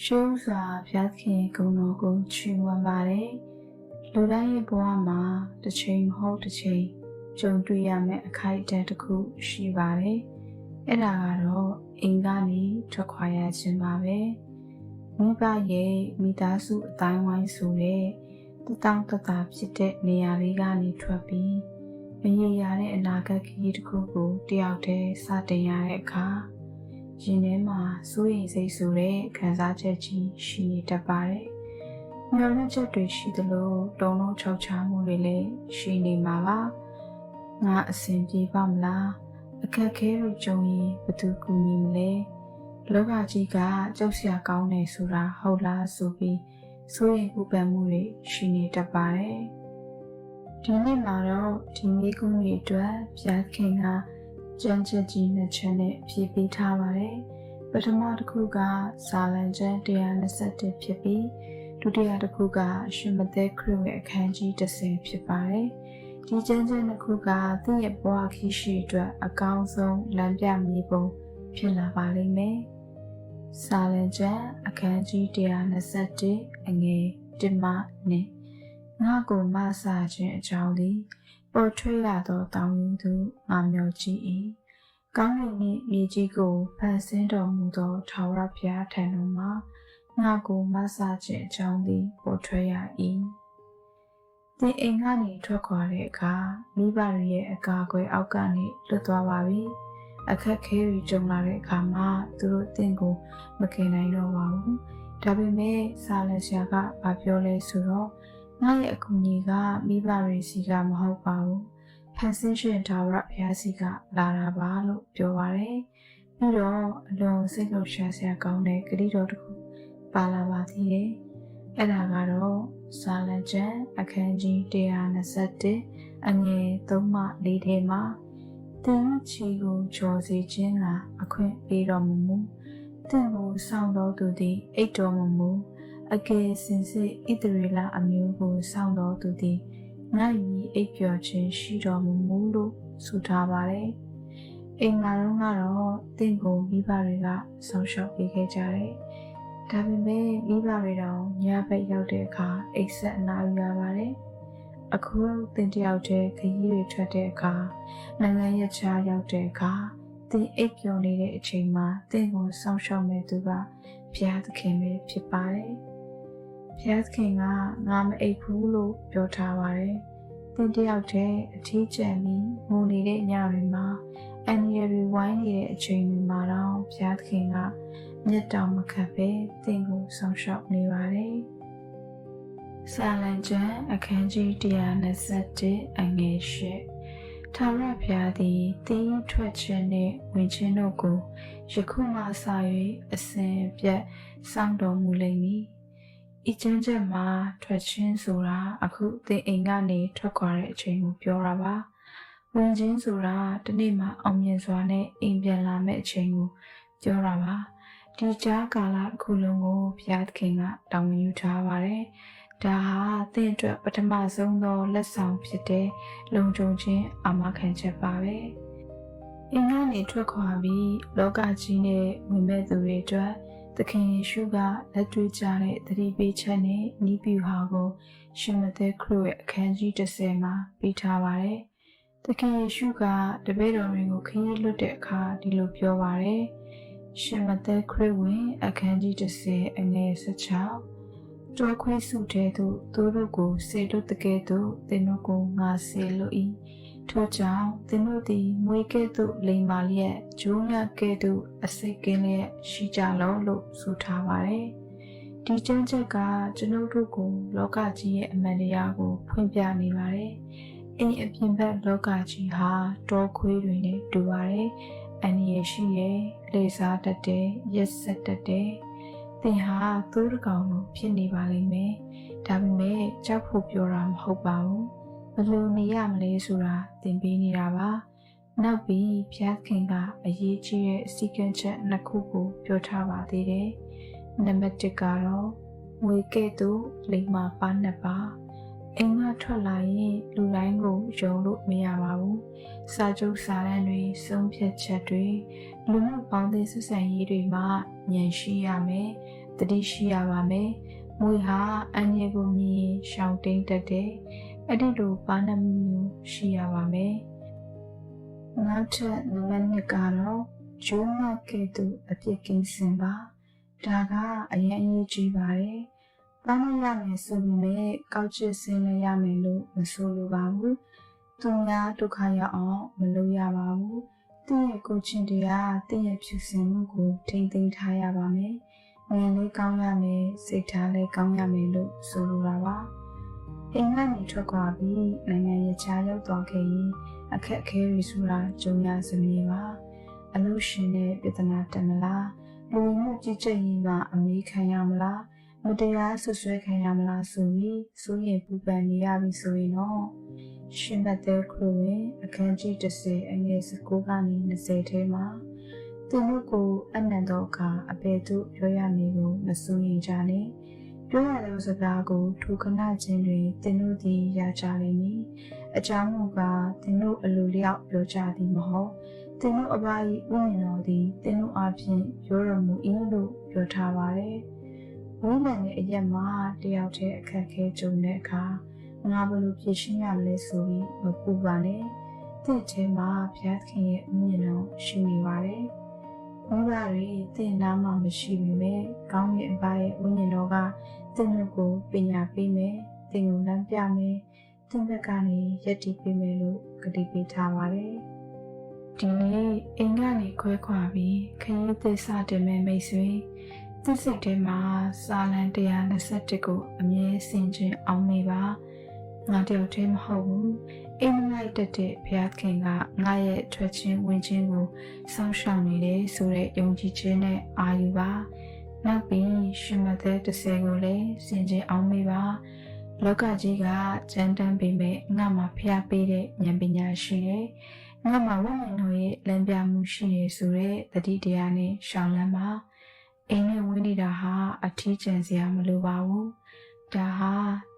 ရှုံးစွာဘုရားခင်ဂုဏ်တော်ကိုချီးမွမ်းပါတယ်လူတိုင်းရဲ့ဘဝမှာတစ်ချိန်မဟုတ်တစ်ချိန်ကြုံတွေ့ရမယ့်အခိုက်အတန့်တစ်ခုရှိပါတယ်အဲ့ဒါကတော့အိမ်ကနေထွက်ခွာရခြင်းပါပဲမိဘရဲ့မိသားစုအတိုင်းဝိုင်းဆိုတဲ့တတောင့်တတာဖြစ်တဲ့နေရာလေးကနေထွက်ပြီးမရေရာတဲ့အနာဂတ်ခရီးတစ်ခုကိုတယောက်တည်းစတင်ရတဲ့အခါ ရင်ထဲမှာစိုးရိမ်စိတ်ဆိုတဲ့ခံစားချက်ကြီးရှိနေတတ်ပါတယ်။မျောလင့်ချက်တွေရှိသလိုတုံလုံးချောက်ချမှုတွေလည်းရှိနေမှာပါ။ငါအဆင်ပြေပါမလား။အခက်အခဲတွေကြုံရင်ဘယ်သူကူညီမလဲ။လောကကြီးကကြောက်စရာကောင်းနေဆိုတာဟုတ်လားဆိုပြီးစိုးရိမ်ပူပန်မှုတွေရှိနေတတ်ပါတယ်။ဒီနေ့မှာတော့ဒီမိကုန်းတွေအတွက်ဘုရားခင်က ကြံချက်ကြီးနှစ်ချက်နဲ့ဖြည့်ပေးထားပါတယ်။ပထမတစ်ခုကဇာလံကျမ်း121ဖြစ်ပြီးဒုတိယတစ်ခုကရှင်မသက်ခရစ်ရဲ့အခန်းကြီး30ဖြစ်ပါတယ်။ဒီကျမ်းချက်နှစ်ခုကသင်ရဲ့ဘဝခီးရှိအတွက်အကောင်းဆုံးလမ်းပြမြေပုံဖြစ်လာပါလိမ့်မယ်။ဇာလံကျမ်းအခန်းကြီး121အငယ်1မှ2ငါကိုမဆာခြင်းအကြောင်းသည် ပေါ်ထွေးရသောတောင်းယူသူငါမျိုးကြည့်၏ကောင်းကင်နှင့်မြေကြီးကိုဖန်ဆင်းတော်မူသောထာဝရဘုရားထံတော်မှာငါကိုမဆာခြင်းအကြောင်းသည်ပေါ်ထွေးရ၏သင်အိမ်ကနေထွက်ခွာတဲ့အခါမိဘတွေရဲ့အကာအကွယ်အောက်ကနေလွတ်သွားပါပြီအခက်ခဲတွေကြုံလာတဲ့အခါမှာသူတို့တင့်ကိုမခင်နိုင်တော့ပါဘူးဒါပေမဲ့ဆာလက်ရှာကဘာပြောလဲဆိုတော့ ငါရဲ့အကူအညီကမိဘတွေစီကမဟုတ်ပါဘူးဖန်ဆင်းရှင်ဒါဝရဘုရားစီကလာတာပါလို့ပြောပါတယ်ပြီးတော့အလွန်စိတ်လှုပ်ရှားစရာကောင်းတဲ့ကတိတော်တစ်ခုပါလာပါသေးတယ်အဲ့ဒါကတော့ဇာလန်ကျမ်းအခန်းကြီး121အငယ်3မှ4ထဲမှာတင်ချီကိုကြော်စီခြင်းကအခွင့်ပေးတော်မူမူတင့်ကိုစောင့်တော်သူသည်အိတ်တော်မူမူ အကယ်စင်စစ်ဣသရေလအမျိုးကိုစောင့်တော်သူသည်နိုင်မီအိပ်ပျော်ခြင်းရှိတော်မူမူလို့ဆိုထားပါတယ်။အိမ်မှာတော့ကတော့တင့်ကိုမိဘတွေကဆုံးရှုံးပေးခဲ့ကြတယ်။ဒါပေမဲ့မိဘတွေတော့ညဘက်ရောက်တဲ့အခါအိတ်ဆက်အနာယူရပါတယ်။အခုတင်တယောက်တည်းခရီးတွေထွက်တဲ့အခါနိုင်ငံရခြားရောက်တဲ့အခါတင်အိပ်ပျော်နေတဲ့အချိန်မှာတင့်ကိုစောင့်ရှောက်မဲ့သူကဘုရားသခင်ပဲဖြစ်ပါတယ်။ ဘုရားသခင်ကငါမအိပ်ဘူးလို့ပြောထားပါတယ်။သင်တယောက်တည်းအထီးကျန်ပြီးငိုနေတဲ့ညတွေမှာအန်ရီရီဝိုင်းနေတဲ့အချိန်တွေမှာတော့ဘုရားသခင်ကမျက်တောင်မခတ်ပဲသင်ကိုဆောင်ရှောက်နေပါတယ်။ဆာလန်ကျန်အခန်းကြီး121အငယ်၈ထာဝရဘုရားသည်တင်းထွက်ခြင်းနှင့်ဝင်ခြင်းတို့ကိုယခုမှစ၍အစဉ်ပြတ်စောင့်တော်မူလိမ့်မည် ဤကျမ်းချက်မှာထွက်ချင်းဆိုတာအခုသင်အိမ်ကနေထွက်ခွာတဲ့အချိန်ကိုပြောတာပါဝင်ချင်းဆိုတာတနေ့မှအောင်မြင်စွာနဲ့အိမ်ပြန်လာမယ့်အချိန်ကိုပြောတာပါဒီကြားကာလတစ်ခုလုံးကိုဘုရားသခင်ကတောင်းယူထားပါတယ်ဒါဟာသင်အတွက်ပထမဆုံးသောလက်ဆောင်ဖြစ်တဲ့လုံခြုံခြင်းအာမခံချက်ပါပဲအင်းကနေထွက်ခွာပြီးလောကကြီးနဲ့ဝင်မဲ့သူတွေအတွက် သခင်ယေရှုကလက်တွေ့ကြတဲ့သတိပေးချက်နဲ့ဤပြူဟာကိုရှင်မသက်ခရစ်ရဲ့အခန်းကြီး30မှာပေးထားပါတယ်။သခင်ယေရှုကတပည့်တော်တွေကိုခရီးလွတ်တဲ့အခါဒီလိုပြောပါတယ်။ရှင်မသက်ခရစ်ဝင်အခန်းကြီး30အငယ်16တော်ခွေးစုတဲ့သူတို့ကိုစေလွတ်တကယ်သို့သင်တို့ကိုငါစေလွတ်၏ ထို့ကြောင့်သင်တို့သည်မွေကဲ့သို့လိမ်မာလျက်ဂျိုးမြကဲ့သို့အစိတ်ကင်းလျက်ရှိကြလောလို့ဆိုထားပါတယ်။ဒီကျမ်းချက်ကကျွန်ုပ်တို့ကိုလောကကြီးရဲ့အမှန်တရားကိုဖွင့်ပြနေပါတယ်။အိမ်အပြင်ဘက်လောကကြီးဟာတောခွေးတွေနဲ့တူပါတယ်။အန္တရာယ်ရှိရဲ့လေစားတတ်တဲ့ရက်ဆက်တတ်တဲ့သင်ဟာသိုးတကောင်လိုဖြစ်နေပါလိမ့်မယ်။ဒါပေမဲ့ကြောက်ဖို့ပြောတာမဟုတ်ပါဘူး။ ဘယ်လိုနေရမလဲဆိုတာသင်ပေးနေတာပါနောက်ပြီးဖျားခင်ကအရေးကြီးတဲ့စီကံချက်နှစ်ခုကိုပြောထားပါသေးတယ်နံပါတ်1ကတော့ငွေကဲ့သို့လိမ္မာပါနှစ်ပါအိမ်ကထွက်လာရင်လူတိုင်းကိုယုံလို့မရပါဘူးစာချုပ်စာတမ်းတွေဆုံးဖြတ်ချက်တွေလူမှုပေါင်းသင်းဆက်ဆံရေးတွေမှာဉာဏ်ရှိရမယ်တတိရှိရပါမယ်မွေဟာအန်ရကိုမြင်ရှောင်တိန်တက်တယ် အဲ့ဒီလိုပါဏမှုမျိုးရှိရပါမယ်နောက်ထပ်နံပါတ်2ကတော့ဂျိုးမကဲ့သို့အပြစ်ကင်းစင်ပါဒါကအရင်အရေးကြီးပါတယ်။ဘာလို့ရမယ်ဆိုပေမဲ့ကောက်ချစ်စင်းလည်းရမယ်လို့မဆိုလိုပါဘူး။သူများဒုက္ခရောက်အောင်မလုပ်ရပါဘူး။တင့်ရဲ့ကိုချင်းတရားတင့်ရဲ့ဖြူစင်မှုကိုထိမ့်သိမ်းထားရပါမယ်။ငြင်းလေးကောင်းရမယ်စိတ်ထားလည်းကောင်းရမယ်လို့ဆိုလိုတာပါ။ အိမ်ကနေထွက်ခွာပြီးနိုင်ငံရခြားရောက်သွားခဲ့ရင်အခက်အခဲတွေဆိုတာကြုံရစမြည်ပါ။အလို့ရှင်တဲ့ပြဿနာတက်မလားလူမှုကြီးကြပ်ရေးမှာအမေးခံရမလားမတရားဆွဆွဲခံရမလားဆိုပြီးစိုးရင်ပူပန်နေရပြီဆိုရင်တော့ရှင်ဘတ်တဲ့ခရိုဝင်အခန်းကြီး30အငယ်19ကနေ20ထဲမှာသူတို့ကိုအနန္တောကအပေသူပြောရမည်ကိုမစိုးရင်ကြနဲ့ ပြောရတဲ့စကားကိုထိုခဏချင်းတွင်သင်တို့သည်ရကြလိမ့်မည်အကြောင်းမူကားသင်တို့အလိုလျောက်ပြောကြသည်မဟုတ်သင်တို့အပါ၏ဥမြင်တော်သည်သင်တို့အပြင်ပြောတော်မူ၏လို့ပြောထားပါတယ်။ဝိညာဉ်ရဲ့အရက်မှာတယောက်တည်းအခက်ခဲကြုံတဲ့အခါငါဘယ်လိုဖြေရှင်းရမလဲဆိုပြီးမပူပါနဲ့။တင့်ထဲမှာဘုရားသခင်ရဲ့ဥမြင်တော်ရှိနေပါတယ်။ ဘုရားတွေတင့်နာမှာမရှိပေမဲ့ကောင်းကင်အပါရဲ့ဥမြင်တော်ကတင့်တို့ကိုပညာပေးမယ်။တင့်ကိုလမ်းပြမယ်။တင့်ဘက်ကနေယက်တီပေးမယ်လို့ကတိပေးထားပါတယ်။ဒီနေ့အိမ်ကနေခွဲခွာပြီးခရီးသစ်စတင်မဲ့မိတ်ဆွေသစ်စိတ်ထဲမှာစာလံ121ကိုအမြဲဆင်ခြင်အောင်မေပါငါတယောက်တည်းမဟုတ်ဘူး အိမ်လိုက်တက်တဲ့ဘုရားခင်ကငါရဲ့ထွက်ချင်းဝင်ချင်းကိုစောင့်ရှောက်နေတယ်ဆိုတဲ့ယုံကြည်ခြင်းနဲ့အာယူပါနောက်ပြီးရှင်မသက်30ကိုလည်းဆင်ခြင်အောင်မေပါလောကကြီးကကြမ်းတမ်းပေမဲ့ငါမှာဖျားပေးတဲ့ဉာဏ်ပညာရှိတယ်ငါမှာဝိညာဉ်တော်ရဲ့လမ်းပြမှုရှိရဆိုတဲ့တတိတရားနဲ့ရှောင်းလန်းပါအိမ်နဲ့ဝင်းနေတာဟာအထီးကျန်စရာမလိုပါဘူး ဒါဟာ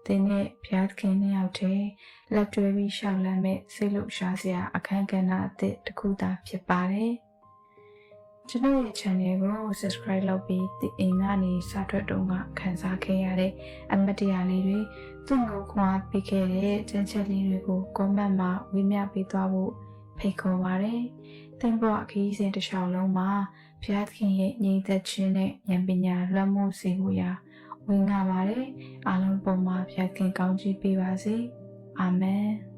သင်နဲ့ဖျားခင်နှစ်ယောက်တည်းလက်တွဲပြီးရှောင်းလန်းမဲ့စိတ်လှုပ်ရှားစရာအခန်းကဏ္ဍအသစ်တစ်ခုသာဖြစ်ပါတယ်ကျွန်တော်ရဲ့ channel ကို subscribe လုပ်ပြီးဒီအိမ်ကနေစထွက်တုန်းကခန်းစားခဲ့ရတဲ့အမတ်တရားလေးတွေသူ့ကိုခွာပေးခဲ့တဲ့ချမ်းချက်လေးတွေကို comment မှာဝေမျှပေးသွားဖို့ဖိတ်ခေါ်ပါတယ်။သင်ဘဝခရီးစဉ်တစ်လျှောက်လုံးမှာဘုရားသခင်ရဲ့ညီသက်ခြင်းနဲ့ဉာဏ်ပညာလွှမ်းမိုးစေဖို့ရာ ဝင်လာပါတယ်။အားလုံးပုံမှာဘုရားသခင်ကောင်းချီးပေးပါစေ။အာမင်။